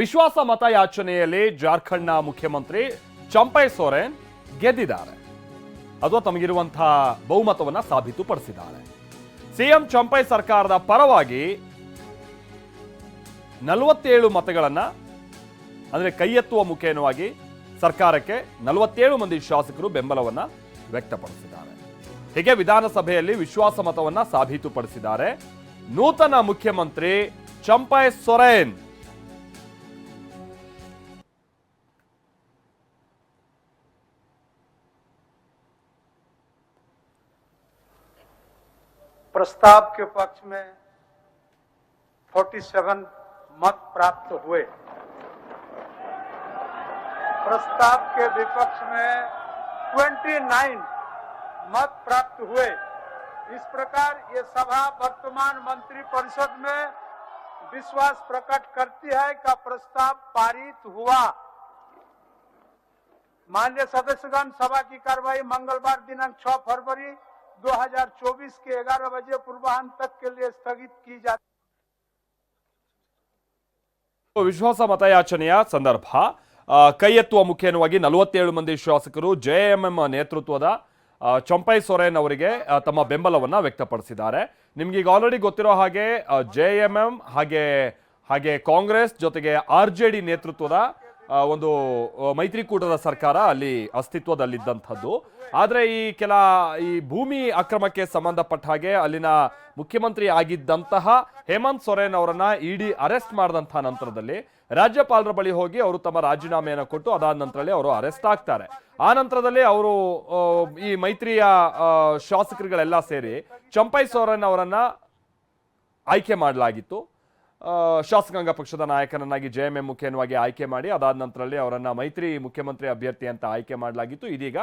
ವಿಶ್ವಾಸ ಮತಯಾಚನೆಯಲ್ಲಿ ಜಾರ್ಖಂಡ್ನ ಮುಖ್ಯಮಂತ್ರಿ ಚಂಪೈ ಸೊರೇನ್ ಗೆದ್ದಿದ್ದಾರೆ. ಅದು ತಮಗಿರುವಂತಹ ಬಹುಮತವನ್ನು ಸಾಬೀತುಪಡಿಸಿದ್ದಾರೆ. ಸಿಎಂ ಚಂಪೈ ಸರ್ಕಾರದ ಪರವಾಗಿ ನಲವತ್ತೇಳು ಮತಗಳನ್ನ, ಅಂದರೆ ಕೈ ಎತ್ತುವ ಮುಖೇನವಾಗಿ ಸರ್ಕಾರಕ್ಕೆ ನಲವತ್ತೇಳು ಮಂದಿ ಶಾಸಕರು ಬೆಂಬಲವನ್ನ ವ್ಯಕ್ತಪಡಿಸಿದ್ದಾರೆ. ಹೀಗೆ ವಿಧಾನಸಭೆಯಲ್ಲಿ ವಿಶ್ವಾಸ ಮತವನ್ನ ಸಾಬೀತುಪಡಿಸಿದ್ದಾರೆ. ನೂತನ ಮುಖ್ಯಮಂತ್ರಿ ಚಂಪೈ ಸೊರೇನ್ प्रस्ताव के पक्ष में 47 मत प्राप्त हुए। प्रस्ताव के विपक्ष में 29 मत प्राप्त हुए। इस प्रकार ये सभा वर्तमान मंत्री परिषद में विश्वास प्रकट करती है का प्रस्ताव पारित हुआ। मान्य सदस्यगण, सभा की कार्रवाई मंगलवार दिनांक 6 फरवरी 2024 के 11 बजे पूर्वाह्न तक के लिए स्थगित की जाती ವಿಶ್ವಾಸ ಮತಯಾಚನೆಯ ಸಂದರ್ಭ ಆ, ಕೈ ಎತ್ತುವ ಮುಖೇನವಾಗಿ ನಲವತ್ತೇಳು ಮಂದಿ ಶಾಸಕರು ಜೆಎಂಎಂ ನೇತೃತ್ವದ ಆ, ಚಂಪೈ ಸೊರೇನ್ ಅವರಿಗೆ ಆ, ತಮ್ಮ ಬೆಂಬಲವನ್ನ ವ್ಯಕ್ತಪಡಿಸಿದ್ದಾರೆ ನಿಮ್ಗೆ ಈಗ ಆಲ್ರೆಡಿ ಗೊತ್ತಿರೋ ಹಾಗೆ ಜೆಎಂಎಂ ಹಾಗೆ ಹಾಗೆ ಕಾಂಗ್ರೆಸ್ ಜೊತೆಗೆ ಆರ್ ಜೆ ಡಿ ನೇತೃತ್ವದ ಆ, ಒಂದು ಮೈತ್ರಿಕೂಟದ ಸರ್ಕಾರ ಅಲ್ಲಿ ಅಸ್ತಿತ್ವದಲ್ಲಿದ್ದಂಥದ್ದು. ಆದರೆ ಈ ಕೆಲ, ಈ ಭೂಮಿ ಅಕ್ರಮಕ್ಕೆ ಸಂಬಂಧಪಟ್ಟ ಹಾಗೆ ಅಲ್ಲಿನ ಮುಖ್ಯಮಂತ್ರಿ ಆಗಿದ್ದಂತಹ ಹೇಮಂತ್ ಸೊರೇನ್ ಅವರನ್ನ ಇಡಿ ಅರೆಸ್ಟ್ ಮಾಡಿದಂತಹ ನಂತರದಲ್ಲಿ ರಾಜ್ಯಪಾಲರ ಬಳಿ ಹೋಗಿ ಅವರು ತಮ್ಮ ರಾಜೀನಾಮೆಯನ್ನು ಕೊಟ್ಟು ಅದಾದ ನಂತರದಲ್ಲಿ ಅವರು ಅರೆಸ್ಟ್ ಆಗ್ತಾರೆ. ಆ ನಂತರದಲ್ಲಿ ಅವರು ಈ ಮೈತ್ರಿಯ ಶಾಸಕರುಗಳೆಲ್ಲ ಸೇರಿ ಚಂಪೈ ಸೊರೇನ್ ಅವರನ್ನ ಆಯ್ಕೆ ಮಾಡಲಾಗಿತ್ತು. ಶಾಸಕಾಂಗ ಪಕ್ಷದ ನಾಯಕನನ್ನಾಗಿ ಜೆ ಎಂ ಎಂ ಮುಖೇನವಾಗಿ ಆಯ್ಕೆ ಮಾಡಿ, ಅದಾದ ನಂತರದಲ್ಲಿ ಅವರನ್ನು ಮೈತ್ರಿ ಮುಖ್ಯಮಂತ್ರಿ ಅಭ್ಯರ್ಥಿ ಅಂತ ಆಯ್ಕೆ ಮಾಡಲಾಗಿತ್ತು. ಇದೀಗ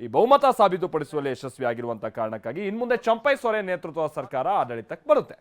ಈ ಬಹುಮತ ಸಾಬೀತುಪಡಿಸುವಲ್ಲಿ ಯಶಸ್ವಿ ಆಗಿರುವಂತಹ ಕಾರಣಕ್ಕಾಗಿ ಇನ್ಮುಂದೆ ಚಂಪೈ ಸೊರೆ ನೇತೃತ್ವದ ಸರ್ಕಾರ ಆಡಳಿತಕ್ಕೆ ಬರುತ್ತೆ.